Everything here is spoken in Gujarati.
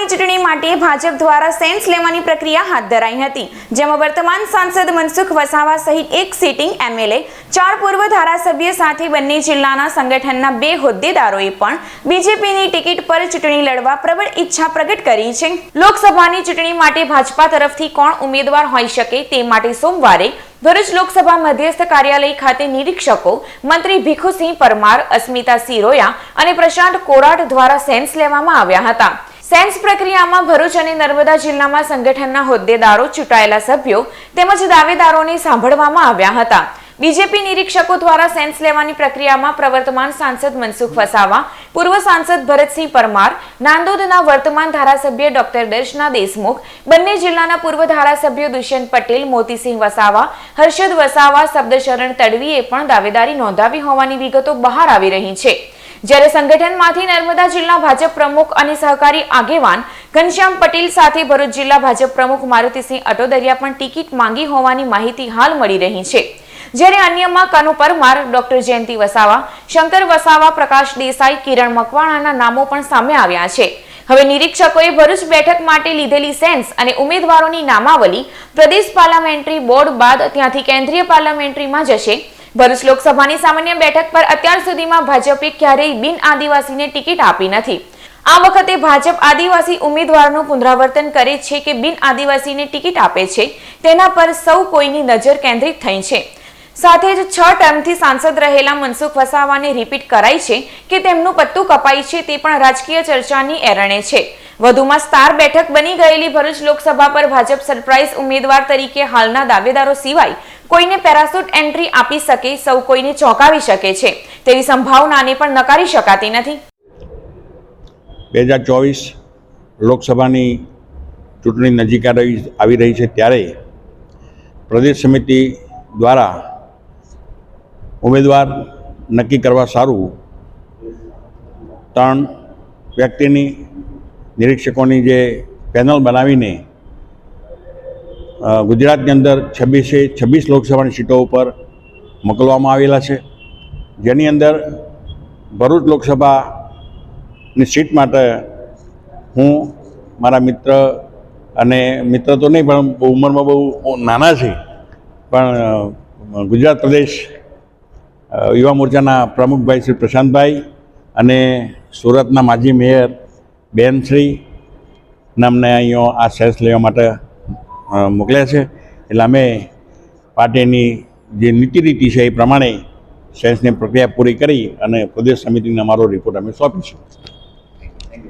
લોકસભાની ચૂંટણી માટે ભાજપ દ્વારા સેન્સ લેવાની પ્રક્રિયા હાથ ધરાઈ હતી, જેમાં વર્તમાન સાંસદ મનસુખ વસાવા સહિત એક સિટિંગ એમએલએ, ચાર પૂર્વ ધારાસભ્ય સાથે બંને જિલ્લાના સંગઠનના બે હોદ્દેદારોએ પણ બીજેપીની ટિકિટ પર ચૂંટણી લડવા પ્રબળ ઈચ્છા પ્રગટ કરી છે. લોકસભાની ચૂંટણી માટે ભાજપા તરફથી કોણ ઉમેદવાર હોઈ શકે તે માટે સોમવારે ભરૂચ લોકસભા મધ્યસ્થ કાર્યાલય ખાતે નિરીક્ષકો મંત્રી ભીખુસિંહ પરમાર, અસ્મિતા સિરોયા અને પ્રશાંત કોરાટ દ્વારા સેન્સ લેવામાં આવ્યા હતા. સેન્સ પ્રક્રિયામાં ભરૂચ અને નર્મદા જિલ્લામાં સંગઠનના હોદ્દેદારો, ચૂંટાયેલા સભ્યો તેમજ દાવેદારોને સાંભળવામાં આવ્યા હતા. બીજેપી નિરીક્ષકો દ્વારા સેન્સ લેવાની પ્રક્રિયામાં પ્રવર્તમાન સાંસદ મનસુખ વસાવા, પૂર્વ સાંસદ ભરતસિંહ પરમાર, નાંદોદના વર્તમાન ધારાસભ્ય ડોક્ટર દર્શના દેશમુખ, બંને જિલ્લાના પૂર્વ ધારાસભ્યો દુષ્યંત પટેલ, મોતીસિંહ વસાવા, હર્ષદ વસાવા, શબ્દશરણ તડવીએ પણ દાવેદારી નોંધાવી હોવાની વિગતો બહાર આવી રહી છે. જ્યારે સંગઠનમાંથી નર્મદા જિલ્લા ભાજપ પ્રમુખ અને સહકારી આગેવાન ઘનશ્યામ પટેલ સાથે ભરૂચ જિલ્લા ભાજપ પ્રમુખ મારુતિસિંહ અટોદરિયા પણ ટિકિટ માંગી હોવાની માહિતી હાલ મળી રહી છે. જ્યારે અન્યમાં કનુ પરમાર, ડોક્ટર જયંતિ વસાવા, શંકર વસાવા, પ્રકાશ દેસાઈ, કિરણ મકવાણાના નામો પણ સામે આવ્યા છે. હવે નિરીક્ષકોએ ભરૂચ બેઠક માટે લીધેલી સેન્સ અને ઉમેદવારોની નામાવલી પ્રદેશ પાર્લામેન્ટરી બોર્ડ બાદ ત્યાંથી કેન્દ્રીય પાર્લામેન્ટરીમાં જશે. ભરૂચ લોકસભાની સામાન્ય બેઠક પર અત્યાર સુધીમાં ભાજપે ક્યારેય બિન આદિવાસીને ટિકિટ આપી નથી. આ વખતે ભાજપ આદિવાસી ઉમેદવારનું પુનરાવર્તન કરે છે કે બિન આદિવાસીને ટિકિટ આપે છે, તેના પર સૌ કોઈની નજર કેન્દ્રિત થઈ છે. સાથે જ છ ટર્મથી સાંસદ રહેલા મનસુખ વસાવાને રિપીટ કરાઈ છે કે તેમનું પત્તું કપાઈ છે તે પણ રાજકીય ચર્ચાની એરણે છે. વધુમાં સ્ટાર બેઠક બની ગયેલી ભરૂચ લોકસભા પર ભાજપ સરપ્રાઇઝ ઉમેદવાર તરીકે હાલના દાવેદારો સિવાય કોઈને પેરાસૂટ એન્ટ્રી આપી શકે, સૌ કોઈને ચોંકાવી શકે છે. તેવી સંભાવનાને પણ નકારી શકાતી નથી. બે હજાર ચોવીસ લોકસભાની ચૂંટણી નજીક આવી રહી છે ત્યારે પ્રદેશ સમિતિ દ્વારા ઉમેદવાર નક્કી કરવા સારું ત્રણ વ્યક્તિની નિરીક્ષકોની જે પેનલ બનાવીને ગુજરાતની અંદર છવ્વીસે, છવ્વીસ લોકસભાની સીટો ઉપર મોકલવામાં આવેલા છે. જેની અંદર ભરૂચ લોકસભાની સીટ માટે હું મારા મિત્ર અને મિત્ર તો નહીં, પણ ઉંમરમાં બહુ નાના છે. પણ ગુજરાત પ્રદેશ યુવા મોરચાના પ્રમુખભાઈ શ્રી પ્રશાંતભાઈ અને સુરતના માજી મેયર બેનશ્રી નામને અહીંયા આ સેન્સ લેવા માટે મોકલ્યા છે. એટલે અમે પાર્ટીની જે નીતિ રીતિ છે એ પ્રમાણે સેન્સની પ્રક્રિયા પૂરી કરી અને પ્રદેશ સમિતિને અમારો રિપોર્ટ અમે સોંપીશું.